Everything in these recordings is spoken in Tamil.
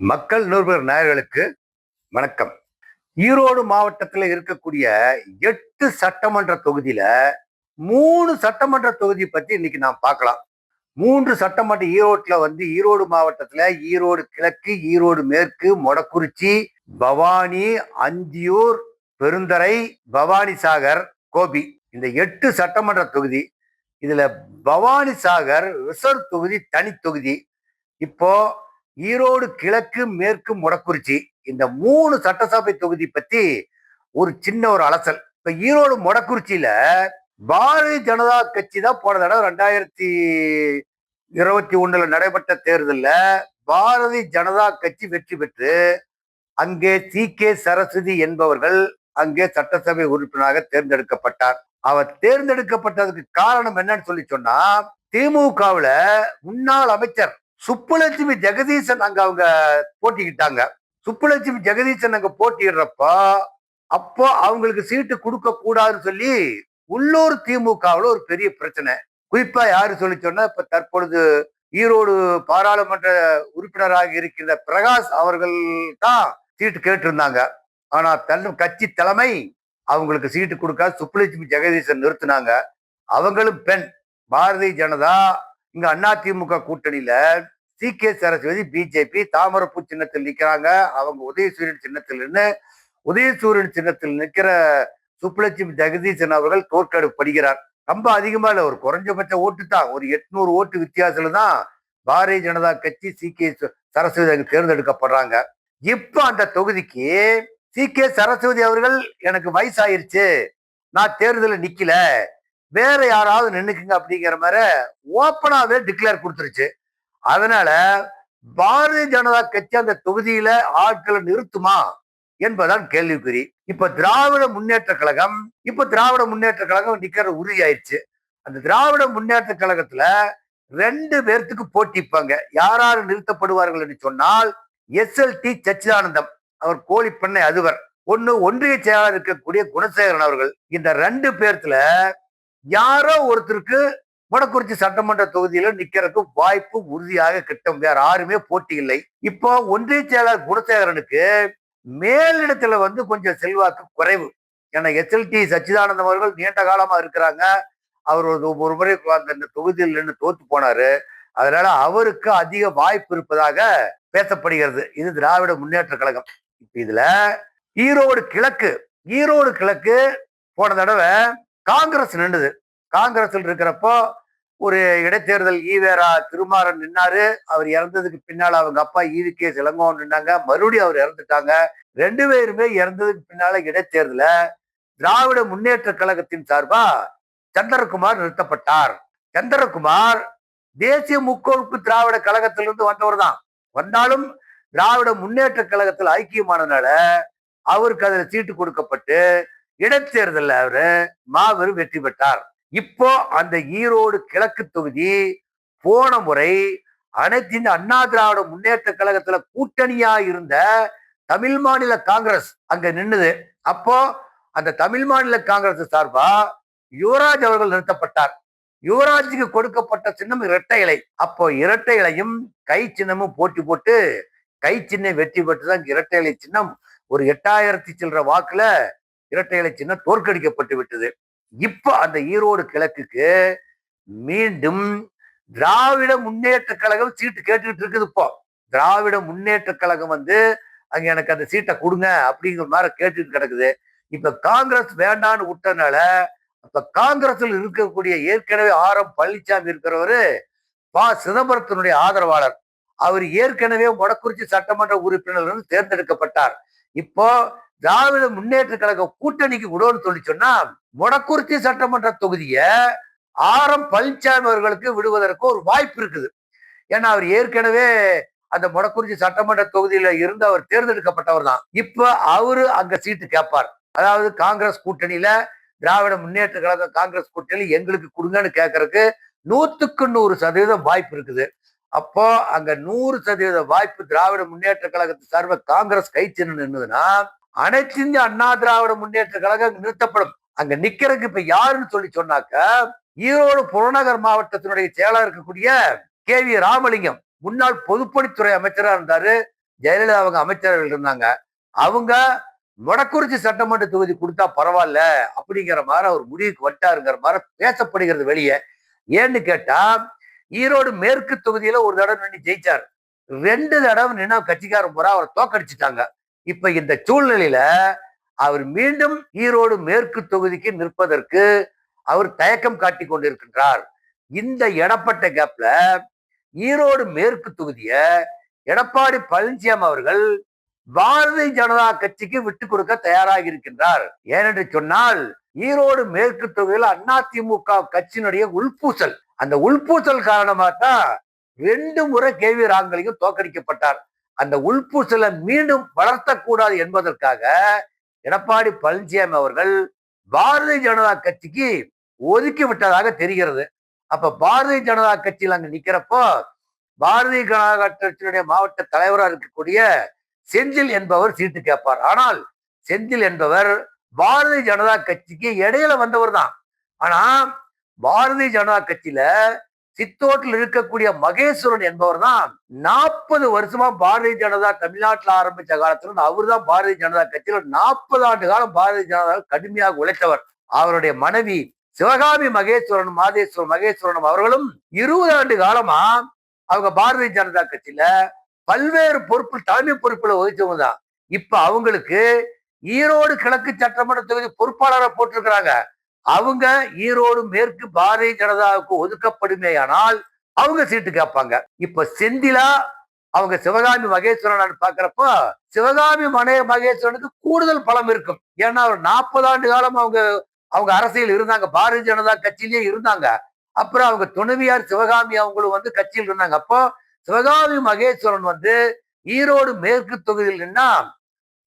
மக்கள் நிருபர் நேயர்களுக்கு வணக்கம். ஈரோடு மாவட்டத்தில் இருக்கக்கூடிய எட்டு சட்டமன்ற தொகுதியில மூணு சட்டமன்ற தொகுதி பத்தி இன்னைக்கு நாம் பார்க்கலாம். மூன்று சட்டமன்ற ஈரோட்ல வந்து ஈரோடு மாவட்டத்துல ஈரோடு கிழக்கு ஈரோடு மேற்கு மொடக்குறிச்சி பவானி அந்தியூர் பெருந்தரை பவானி சாகர் கோபி. இந்த எட்டு சட்டமன்ற தொகுதி இதுல பவானி சாகர் ரிசர்வ் தொகுதி தனி தொகுதி. இப்போ ஈரோடு கிழக்கு மேற்கு மொடக்குறிச்சி இந்த மூணு சட்டசபை தொகுதி பத்தி ஒரு சின்ன ஒரு அலசல். இப்ப ஈரோடு மொடக்குறிச்சியில பாரதிய ஜனதா கட்சி தான் போன தடவை ரெண்டாயிரத்தி இருபத்தி ஒண்ணுல நடைபெற்ற தேர்தலில் பாரதிய ஜனதா கட்சி வெற்றி பெற்று அங்கே சி. கே. சரஸ்வதி என்பவர்கள் அங்கே சட்டசபை உறுப்பினராக தேர்ந்தெடுக்கப்பட்டார். அவர் தேர்ந்தெடுக்கப்பட்டதுக்கு காரணம் என்னன்னு சொல்லி சொன்னா திமுகவுல முன்னாள் அமைச்சர் சுப்புலட்சுமி ஜெகதீசன் அங்க அவங்க போட்டிக்கிட்டாங்க. சுப்புலட்சுமி ஜெகதீசன் அங்க போட்டிடுறப்ப அப்போ அவங்களுக்கு சீட்டு கொடுக்க கூடாதுன்னு சொல்லி உள்ளூர் திமுகவில் ஒரு பெரிய பிரச்சனை. குறிப்பா யாரு சொல்லி சொன்னா இப்ப தற்பொழுது ஈரோடு பாராளுமன்ற உறுப்பினராக இருக்கின்ற பிரகாஷ் அவர்கள் தான் சீட்டு கேட்டிருந்தாங்க. ஆனா தன் கட்சி தலைமை அவங்களுக்கு சீட்டு கொடுக்க சுப்புலட்சுமி ஜெகதீசன் நிறுத்தினாங்க. அவங்களும் பெண். பாரதிய ஜனதா இங்க அதிமுக கூட்டணியில சி. கே. சரஸ்வதி பிஜேபி தாமரப்பூ சின்னத்தில் நிக்கிறாங்க. அவங்க உதயசூரியன் சின்னத்தில் நின்று உதயசூரியன் சின்னத்தில் நிற்கிற சுப்புலட்சுமி ஜெகதீசன் அவர்கள் தோற்கடிப்படுகிறார் ரொம்ப அதிகமா இல்ல ஒரு குறைஞ்சபட்ச ஓட்டு தான். ஒரு எட்நூறு ஓட்டு வித்தியாசத்துல தான் பாரதிய ஜனதா கட்சி சி. கே. சரஸ்வதி அங்கு தேர்ந்தெடுக்கப்படுறாங்க. இப்ப அந்த தொகுதிக்கு சி. கே. சரஸ்வதி அவர்கள் எனக்கு வயசாயிருச்சு. நான் தேர்தலில் நிக்கல. வேற யாராவது நின்னுக்குங்க அப்படிங்கிற மாதிரி ஓப்பனாவே டிக்ளேர் கொடுத்துருச்சு. அதனால பாரதிய ஜனதா கட்சி அந்த தொகுதியில ஆட்களை நிறுத்துமா என்பதான் கேள்விக்குறி. இப்ப திராவிட முன்னேற்ற கழகம் இப்ப திராவிட முன்னேற்ற கழகம் நிக்கிற உறுதியாயிருச்சு. அந்த திராவிட முன்னேற்ற கழகத்துல ரெண்டு பேர்த்துக்கு போட்டிப்பாங்க யாராரு நிறுத்தப்படுவார்கள் என்று சொன்னால் எஸ்எல்டி சச்சிதானந்தம் அவர் கோழி பெண்ணை அதுவர் ஒன்னு ஒன்றிய செயலாளர் இருக்கக்கூடிய குணசேகரன் அவர்கள். இந்த ரெண்டு பேர்த்துல யாரோ ஒருத்தருக்கு வடக்குறிச்சி சட்டமன்ற தொகுதியில நிக்கிறதுக்கு வாய்ப்பு உறுதியாக கிட்டும். வேற யாருமே போட்டி இல்லை. இப்போ ஒன்றிய செயலாளர் குணசேகரனுக்கு மேலிடத்துல வந்து கொஞ்சம் செல்வாக்கு குறைவு. ஏன்னா எஸ்எல்டி சச்சிதானந்தம் அவர்கள் நீண்ட காலமா இருக்கிறாங்க. அவர் ஒரு ஒரு முறை அந்த தொகுதியில் நின்று தோத்து போனாரு. அதனால அவருக்கு அதிக வாய்ப்பு இருப்பதாக பேசப்படுகிறது. இது திராவிட முன்னேற்ற கழகம். இப்ப இதுல ஈரோடு கிழக்கு ஈரோடு கிழக்கு போன தடவை காங்கிரஸ் நின்றுது காங்கிரஸில் இருக்கிறப்போ ஒரு இடைத்தேர்தல் ஈவேரா திருமாறன் நின்னாரு. அவர் இறந்ததுக்கு பின்னால் அவங்க அப்பா ஈவி கே இளங்கோவன் நின்னாங்க. மறுபடியும் அவர் இறந்துட்டாங்க. ரெண்டு பேருமே இறந்ததுக்கு பின்னால இடைத்தேர்தல திராவிட முன்னேற்ற கழகத்தின் சார்பா சந்திரகுமார் நிறுத்தப்பட்டார். சந்திரகுமார் தேசிய முக்கோப்பு திராவிட கழகத்திலிருந்து வந்தவர் தான். வந்தாலும் திராவிட முன்னேற்ற கழகத்தில் ஐக்கியமானதுனால அவருக்கு அதில் சீட்டு கொடுக்கப்பட்டு இடைத்தேர்தலில் அவரு மாபெரும் வெற்றி பெற்றார். இப்போ அந்த ஈரோடு கிழக்கு தொகுதி போன முறை அனைத்து இந்த அண்ணா திராவிட முன்னேற்ற கழகத்துல கூட்டணியா இருந்த தமிழ் மாநில காங்கிரஸ் அங்க நின்னுது. அப்போ அந்த தமிழ் மாநில காங்கிரஸ் சார்பா யுவராஜ் அவர்கள் நிறுத்தப்பட்டார். யுவராஜுக்கு கொடுக்கப்பட்ட சின்னம் இரட்டை இலை. அப்போ இரட்டை இலையும் கை சின்னமும் போட்டி போட்டு கை சின்ன வெற்றி பெற்றுதான் இரட்டை இலை சின்னம் ஒரு எட்டாயிரத்தி சில்லற வாக்குல இரட்டை இலை சின்னம் தோற்கடிக்கப்பட்டு விட்டது. இப்ப அந்த ஈரோடு கிழக்குக்கு மீண்டும் திராவிட முன்னேற்ற கழகம் சீட்டு கேட்டுக்கிட்டு இருக்குது இப்போ. திராவிட முன்னேற்ற கழகம் வந்து அங்க எனக்கு அந்த சீட்டை கொடுங்க அப்படிங்கிற மாதிரி கேட்டுட்டு கிடக்குது. இப்ப காங்கிரஸ் வேண்டான்னு விட்டனால இப்ப காங்கிரஸில் இருக்கக்கூடிய ஏற்கனவே ஆர் எம் பழனிசாமி இருக்கிறவரு பா. சிதம்பரத்தினுடைய ஆதரவாளர். அவர் ஏற்கனவே மொடக்குறிச்சி சட்டமன்ற உறுப்பினர் தேர்ந்தெடுக்கப்பட்டார். இப்போ திராவிட முன்னேற்ற கழக கூட்டணிக்கு விடுவோம்னு சொல்லி சொன்னா மொடக்குறிச்சி சட்டமன்ற தொகுதியை ஆர் எம் பழனிசாமி அவர்களுக்கு விடுவதற்கு ஒரு வாய்ப்பு இருக்குது. ஏன்னா அவர் ஏற்கனவே அந்த மொடக்குறிச்சி சட்டமன்ற தொகுதியில இருந்து அவர் தேர்ந்தெடுக்கப்பட்டவர் தான். இப்ப அவரு அங்க சீட்டு கேட்பார் அதாவது காங்கிரஸ் கூட்டணியில திராவிட முன்னேற்ற கழக காங்கிரஸ் கூட்டணி எங்களுக்கு கொடுங்கன்னு கேட்கறதுக்கு நூத்துக்கு நூறு சதவீதம் வாய்ப்பு இருக்குது. அப்போ அங்க நூறு சதவீத வாய்ப்பு திராவிட முன்னேற்ற கழகத்தை சார்ப காங்கிரஸ் கைச்சின்னு நின்றுதுன்னா அனைத்து இந்திய அண்ணா திராவிட முன்னேற்ற கழகம் நிறுத்தப்படும். அங்க நிக்கிறதுக்கு இப்ப யாருன்னு சொல்லி சொன்னாக்க ஈரோடு புறநகர் மாவட்டத்தினுடைய செயலாளர் இருக்கக்கூடிய கே வி ராமலிங்கம் முன்னாள் பொதுப்பணித்துறை அமைச்சராக இருந்தாரு ஜெயலலிதா அவங்க அமைச்சர்கள் இருந்தாங்க. அவங்க வடக்குறிச்சி சட்டமன்ற தொகுதி கொடுத்தா பரவாயில்ல அப்படிங்கிற மாதிரி அவர் முடிவுக்கு வட்டாருங்கிற மாதிரி பேசப்படுகிறது வெளியே. ஏன்னு கேட்டா ஈரோடு மேற்கு தொகுதியில ஒரு தடவை நின்று ஜெயிச்சார். ரெண்டு தடவை நின்று கட்சிக்காரன் போறா அவரை தோக்கடிச்சிட்டாங்க. இப்ப இந்த சூழ்நிலையில அவர் மீண்டும் ஈரோடு மேற்கு தொகுதிக்கு நிற்பதற்கு அவர் தயக்கம் காட்டி கொண்டிருக்கின்றார். இந்த இடப்பட்ட கேப்ல ஈரோடு மேற்கு தொகுதிய எடப்பாடி பழனிசாமி அவர்கள் பாரதிய ஜனதா கட்சிக்கு விட்டு கொடுக்க தயாராக இருக்கின்றார். ஏனென்று சொன்னால் ஈரோடு மேற்கு தொகுதியில் அதிமுக கட்சியினுடைய உள்பூசல். அந்த உள்பூசல் காரணமாக தான் ரெண்டு முறை கே வி ராங்கலிங்கம் தோற்கடிக்கப்பட்டார். அந்த உள்பூசலை மீண்டும் வளர்த்தக்கூடாது என்பதற்காக எடப்பாடி பழனிசாமி அவர்கள் பாரதிய ஜனதா கட்சிக்கு ஒதுக்கி விட்டதாக தெரிகிறது. அப்ப பாரதிய ஜனதா கட்சியில் அங்க நிக்கிறப்போ பாரதிய ஜனதா கட்சியினுடைய மாவட்ட தலைவராக இருக்கக்கூடிய செந்தில் என்பவர் சீட்டு கேட்பார். ஆனால் செந்தில் என்பவர் பாரதிய ஜனதா கட்சிக்கு இடையில வந்தவர் தான். ஆனா பாரதிய ஜனதா கட்சியில சித்தோட்டில் இருக்கக்கூடிய மகேஸ்வரன் என்பவர் தான் நாற்பது வருஷமா பாரதிய ஜனதா தமிழ்நாட்டில் ஆரம்பிச்ச காலத்துல அவர் தான் பாரதிய ஜனதா கட்சியில நாற்பது ஆண்டு காலம் பாரதிய ஜனதா கடுமையாக உழைத்தவர். அவருடைய மனைவி சிவகாமி மகேஸ்வரன் மாதேஸ்வரன் மகேஸ்வரனும் அவர்களும் இருபது ஆண்டு காலமா அவங்க பாரதிய ஜனதா கட்சியில பல்வேறு பொறுப்பு தலைமை பொறுப்புல வகிச்சவங்க தான் இப்ப அவங்களுக்கு ஈரோடு கிழக்கு சட்டமன்ற தொகுதி பொறுப்பாளரை போட்டிருக்கிறாங்க. அவங்க ஈரோடு மேற்கு பாரதிய ஜனதாவுக்கு ஒதுக்கப்படுமேயானால் அவங்க சீட்டு கேட்பாங்க. இப்ப செந்திலா அவங்க சிவகாமி மகேஸ்வரன் பாக்குறப்போ சிவகாமி மனே மகேஸ்வரனுக்கு கூடுதல் பலம் இருக்கும். ஏன்னா ஒரு நாற்பது ஆண்டு காலம் அவங்க அவங்க அரசியல் இருந்தாங்க. பாரதிய ஜனதா கட்சியிலேயே இருந்தாங்க. அப்புறம் அவங்க துணைவியார் சிவகாமி அவங்களும் வந்து கட்சியில் இருந்தாங்க. அப்போ சிவகாமி மகேஸ்வரன் வந்து ஈரோடு மேற்கு தொகுதியில் நின்னா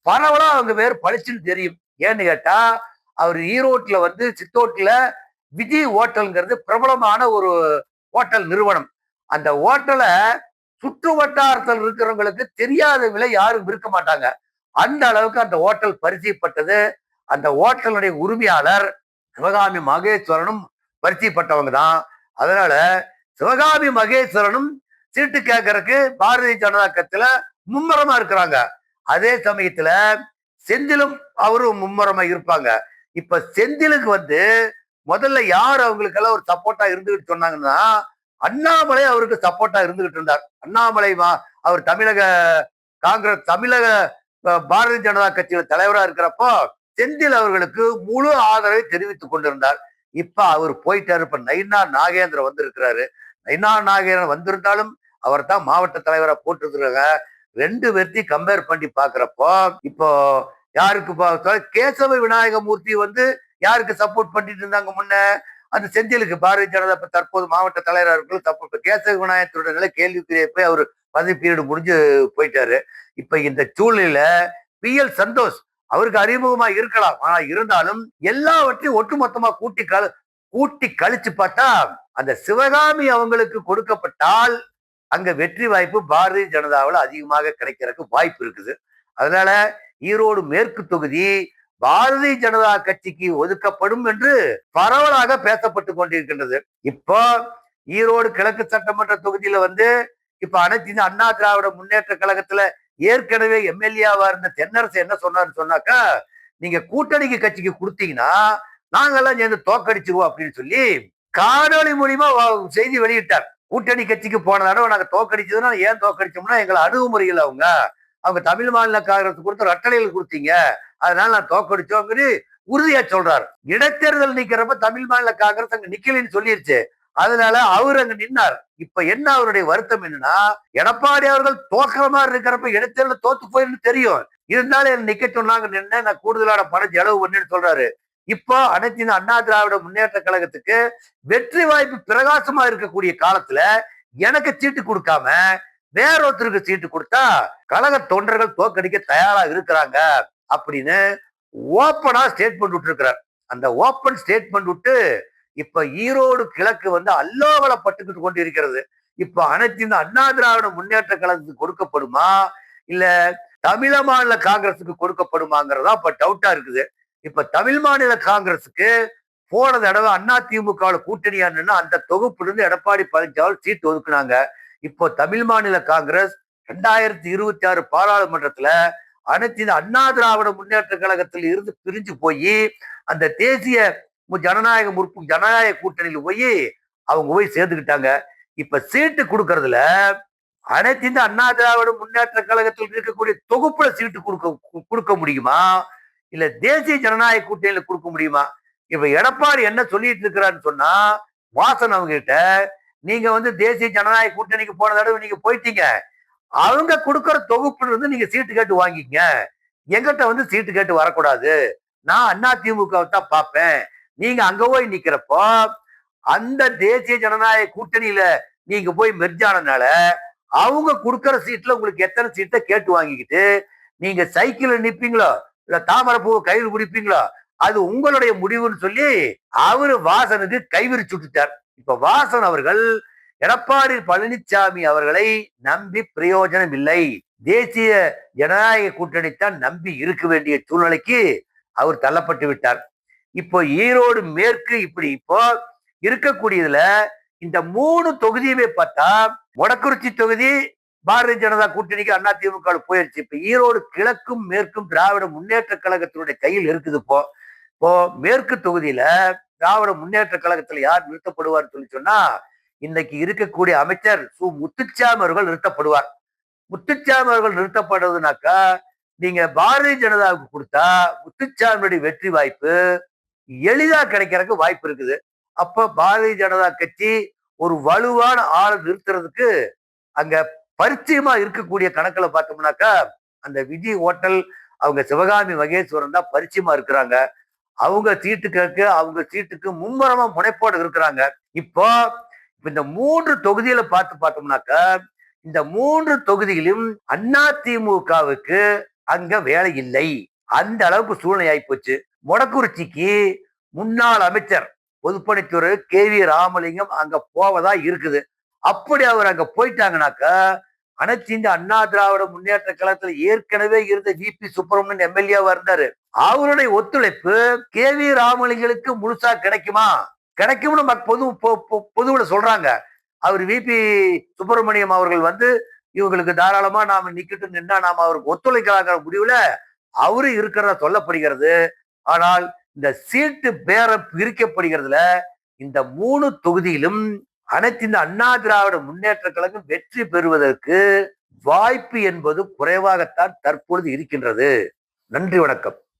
பரவலா அவங்க பேர் பளிச்சுன்னு தெரியும். ஏன்னு கேட்டா அவர் ஈரோட்டில் வந்து சித்தோட்டில் விஜய் ஹோட்டல்ங்கிறது பிரபலமான ஒரு ஹோட்டல் நிறுவனம். அந்த ஹோட்டலை சுற்று வட்டாரத்தில் இருக்கிறவங்களுக்கு தெரியாத விலை யாரும் விற்க மாட்டாங்க. அந்த அளவுக்கு அந்த ஹோட்டல் பரிச்சயப்பட்டது அந்த ஹோட்டலுடைய உரிமையாளர் சிவகாமி மகேஸ்வரனும் பரிச்சயப்பட்டவங்க தான். அதனால சிவகாமி மகேஸ்வரனும் சீட்டு கேட்கறதுக்கு பாரதிய ஜனதா கட்சியில மும்முரமா இருக்கிறாங்க. அதே சமயத்துல செந்திலும் அவரும் மும்முரமா இருப்பாங்க. இப்ப செந்திலுக்கு வந்து முதல்ல யார் அவங்களுக்கெல்லாம் ஒரு சப்போர்ட்டா இருந்துகிட்டு சொன்னாங்கன்னா அண்ணாமலை அவருக்கு சப்போர்ட்டா இருந்துகிட்டு இருந்தார். அண்ணாமலை மா- அவர் தமிழக காங்கிரஸ் தமிழக பாரதிய ஜனதா கட்சியின் தலைவரா இருக்கிறப்போ செந்தில் அவர்களுக்கு முழு ஆதரவை தெரிவித்துக் கொண்டிருந்தார். இப்ப அவர் போயிட்டாரு. இப்ப நைனா நாகேந்திரன் வந்திருக்கிறாரு. நைனா நாகேந்திரன் வந்திருந்தாலும் அவர் தான் மாவட்ட தலைவரா போட்டிருக்கிறாங்க. ரெண்டு பேர்த்தையும் கம்பேர் பண்ணி பாக்குறப்போ இப்போ யாருக்கு கேசவ விநாயகமூர்த்தி வந்து யாருக்கு சப்போர்ட் பண்ணிட்டு இருந்தாங்க முன்ன? அந்த செந்திலுக்கு பாரதிய ஜனதா இப்ப தற்போது மாவட்ட தலைவராக இருக்கிறது தப்பு கேசவ விநாயகத்தோட நிலை கேள்விக்குரிய போய் அவர் பதவி பீரியடு முடிஞ்சு போயிட்டாரு. இப்ப இந்த சூழ்நிலையில பி எல் சந்தோஷ் அவருக்கு அறிமுகமா இருக்கலாம். ஆனா இருந்தாலும் எல்லாவற்றையும் ஒட்டுமொத்தமா கூட்டி கல கூட்டி கழிச்சு பார்த்தா அந்த சிவகாமி அவங்களுக்கு கொடுக்கப்பட்டால் அங்க வெற்றி வாய்ப்பு பாரதிய ஜனதாவில் அதிகமாக கிடைக்கிறதுக்கு வாய்ப்பு இருக்குது. அதனால ஈரோடு மேற்கு தொகுதி பாரதிய ஜனதா கட்சிக்கு ஒதுக்கப்படும் என்று பரவலாக பேசப்பட்டு கொண்டிருக்கின்றது. இப்போ ஈரோடு கிழக்கு சட்டமன்ற தொகுதியில வந்து இப்ப அனைத்து இந்த அண்ணா திராவிட முன்னேற்ற கழகத்துல ஏற்கனவே எம்எல்ஏவா இருந்த தென்னரசு என்ன சொன்னாருன்னு சொன்னாக்கா நீங்க கூட்டணிக்கு கட்சிக்கு கொடுத்தீங்கன்னா நாங்கெல்லாம் சேர்ந்து தோக்கடிச்சிருவோம் அப்படின்னு சொல்லி காணொளி மூலியமா செய்தி வெளியிட்டார். கூட்டணி கட்சிக்கு போன தடவை நாங்க தோக்கடிச்சதுன்னா ஏன் தோக்கடிச்சோம்னா எங்களை அணுகுமுறையில் அவங்க அவங்க தமிழ் மாநில காங்கிரஸ் கொடுத்த ரட்டளையில் கொடுத்தீங்க. அதனால நான் தோக்கடிச்சோங்கிறது உறுதியா சொல்றாரு. இடைத்தேர்தல் நிக்கிறப்ப தமிழ் மாநில காங்கிரஸ் அங்க நிக்கலன்னு சொல்லிருச்சு. அதனால அவர் அங்க நின்னார். இப்ப என்ன அவருடைய வருத்தம் என்னன்னா எடப்பாடி அவர்கள் தோக்கிற மாதிரி இருக்கிறப்ப இடைத்தேர்தல் தோத்து போயிருந்து தெரியும். இருந்தாலும் என்ன நிக்க சொன்னாங்க நின்று நான் கூடுதலான பணம் செலவு பண்ணேன்னு சொல்றாரு. இப்போ அனைத்து இந்த அண்ணா திராவிட முன்னேற்ற கழகத்துக்கு வெற்றி வாய்ப்பு பிரகாசமா இருக்கக்கூடிய காலத்துல எனக்கு சீட்டு கொடுக்காம வேறொருத்தருக்கு சீட்டு கொடுத்தா கழக தொண்டர்கள் தோக்கடிக்க தயாரா இருக்கிறாங்க அப்படின்னு ஓப்பனா ஸ்டேட்மெண்ட் விட்டுருக்கிறார். அந்த ஓப்பன் ஸ்டேட்மெண்ட் விட்டு இப்ப ஈரோடு கிழக்கு வந்து அல்லோவலப்பட்டுக்கிட்டு கொண்டு இருக்கிறது இப்ப அனைத்து இந்த அண்ணா திராவிட முன்னேற்ற கழகத்துக்கு கொடுக்கப்படுமா? இல்ல தமிழ மாநில காங்கிரஸுக்கு கொடுக்கப்படுமாங்கிறதா இப்ப டவுட்டா இருக்குது. இப்ப தமிழ் மாநில காங்கிரஸுக்கு போன தடவை அண்ணா திமுக கூட்டணியா அந்த தொகுப்புல இருந்து எடப்பாடி பழனிசாமி சீட்டு ஒதுக்குனாங்க. இப்போ தமிழ் மாநில காங்கிரஸ் ரெண்டாயிரத்தி இருபத்தி ஆறு பாராளுமன்றத்துல அனைத்து இந்த அண்ணா திராவிட முன்னேற்ற கழகத்தில் இருந்து பிரிஞ்சு போய் அந்த தேசிய ஜனநாயக முற்பு ஜனநாயக கூட்டணியில் போய் அவங்க போய் சேர்ந்துக்கிட்டாங்க. இப்ப சீட்டு கொடுக்கறதுல அனைத்து இந்த அண்ணா திராவிட முன்னேற்ற கழகத்தில் இருக்கக்கூடிய தொகுப்புல சீட்டு கொடுக்க கொடுக்க முடியுமா? இல்ல தேசிய ஜனநாயக கூட்டணியில கொடுக்க முடியுமா? இப்ப எடப்பாடி என்ன சொல்லிட்டு இருக்கிறான்னு சொன்னா வாசன் அவங்க கிட்ட நீங்க வந்து தேசிய ஜனநாயக கூட்டணிக்கு போன தடவை நீங்க போயிட்டீங்க. அவங்க கொடுக்குற தொகுப்புல இருந்து நீங்க சீட்டு கேட்டு வாங்கிக்கங்க. எங்கிட்ட வந்து சீட்டு கேட்டு வரக்கூடாது. நான் அண்ணா திமுகவை தான் பார்ப்பேன். நீங்க அங்க போய் நிக்கிறப்போ அந்த தேசிய ஜனநாயக கூட்டணியில நீங்க போய் மெர்ஜானனால அவங்க கொடுக்குற சீட்ல உங்களுக்கு எத்தனை சீட்டை கேட்டு வாங்கிக்கிட்டு நீங்க சைக்கிள்ல நிப்பீங்களோ இல்ல தாமரை பூவை கையில் குடிப்பீங்களோ அது உங்களுடைய முடிவுன்னு சொல்லி அவரு வாசனுக்கு கைவிரிச்சு விட்டுட்டார். இப்ப வாசன் அவர்கள் எடப்பாடி பழனிசாமி அவர்களை நம்பி பிரயோஜனம் இல்லை தேசிய ஜனநாயக கூட்டணித்தான் நம்பி இருக்க வேண்டிய சூழ்நிலைக்கு அவர் தள்ளப்பட்டு விட்டார். இப்போ ஈரோடு மேற்கு இப்படி இப்போ இருக்கக்கூடியதுல இந்த மூணு தொகுதியுமே பார்த்தா மொடக்குறிச்சி தொகுதி பாரதிய ஜனதா கூட்டணிக்கு அண்ணா திமுக போயிடுச்சு போயிருச்சு. இப்ப ஈரோடு கிழக்கும் மேற்கும் திராவிட முன்னேற்ற கழகத்தினுடைய கையில் இருக்குது இப்போ. இப்போ மேற்கு தொகுதியில திராவிட முன்னேற்ற கழகத்துல யார் நிறுத்தப்படுவார்னு சொல்லி சொன்னா இன்னைக்கு இருக்கக்கூடிய அமைச்சர் சு. முத்துச்சாமி அவர்கள் நிறுத்தப்படுவார். முத்துச்சாமி அவர்கள் நிறுத்தப்படுவதுனாக்கா நீங்க பாரதிய ஜனதாவுக்கு கொடுத்தா முத்துச்சாமியுடைய வெற்றி வாய்ப்பு எளிதா கிடைக்கிறதுக்கு வாய்ப்பு இருக்குது. அப்ப பாரதிய ஜனதா கட்சி ஒரு வலுவான ஆளை நிறுத்துறதுக்கு அங்க பரிச்சயமா இருக்கக்கூடிய கணக்குல பார்த்தோம்னாக்கா அந்த விஜய் ஹோட்டல் அவங்க சிவகாமி மகேஸ்வரன் தான் பரிச்சயமா இருக்கிறாங்க. அவங்க சீட்டு கேட்க அவங்க சீட்டுக்கு மும்முரமா முனைப்போடு இருக்கிறாங்க. இப்போ இந்த மூன்று தொகுதியில பார்த்து பார்த்தோம்னாக்கா இந்த மூன்று தொகுதியிலும் அண்ணா திமுகவுக்கு அங்க வேலை இல்லை. அந்த அளவுக்கு சூழ்நிலை ஆயிப்போச்சு மொடக்குறிச்சிக்கு முன்னாள் அமைச்சர் பொதுப்பணித்துறை கே வி ராமலிங்கம் அங்க போவதா இருக்குது. அப்படி அவர் அங்க போயிட்டாங்கனாக்க அனைத்து இந்திய அண்ணா திராவிட முன்னேற்ற கழகத்துல ஏற்கனவே இருந்த ஜி பி சுப்பிரமணியன் எம்எல்ஏவா இருந்தாரு. அவருடைய ஒத்துழைப்பு கே வி ராமலிங்களுக்கு முழுசா கிடைக்குமா? கிடைக்கும்னு மக்- பொது பொ- பொ- சொல்றாங்க. அவர் விபி சுப்பிரமணியம் அவர்கள் வந்து இவங்களுக்கு தாராளமா நாம நிக்கட்டும் நின்னா நாம அவருக்கு ஒத்துழைக்கலாங்கிற முடிவுல அவரு இருக்கிறதா சொல்லப்படுகிறது. ஆனால் இந்த சீட்டு பேரம் பிரிக்கப்படுகிறதுல இந்த மூணு தொகுதியிலும் அனைத்து இந்த அண்ணா திராவிட முன்னேற்ற கழகம் வெற்றி பெறுவதற்கு வாய்ப்பு என்பது குறைவாகத்தான் தற்பொழுது இருக்கின்றது. நன்றி வணக்கம்.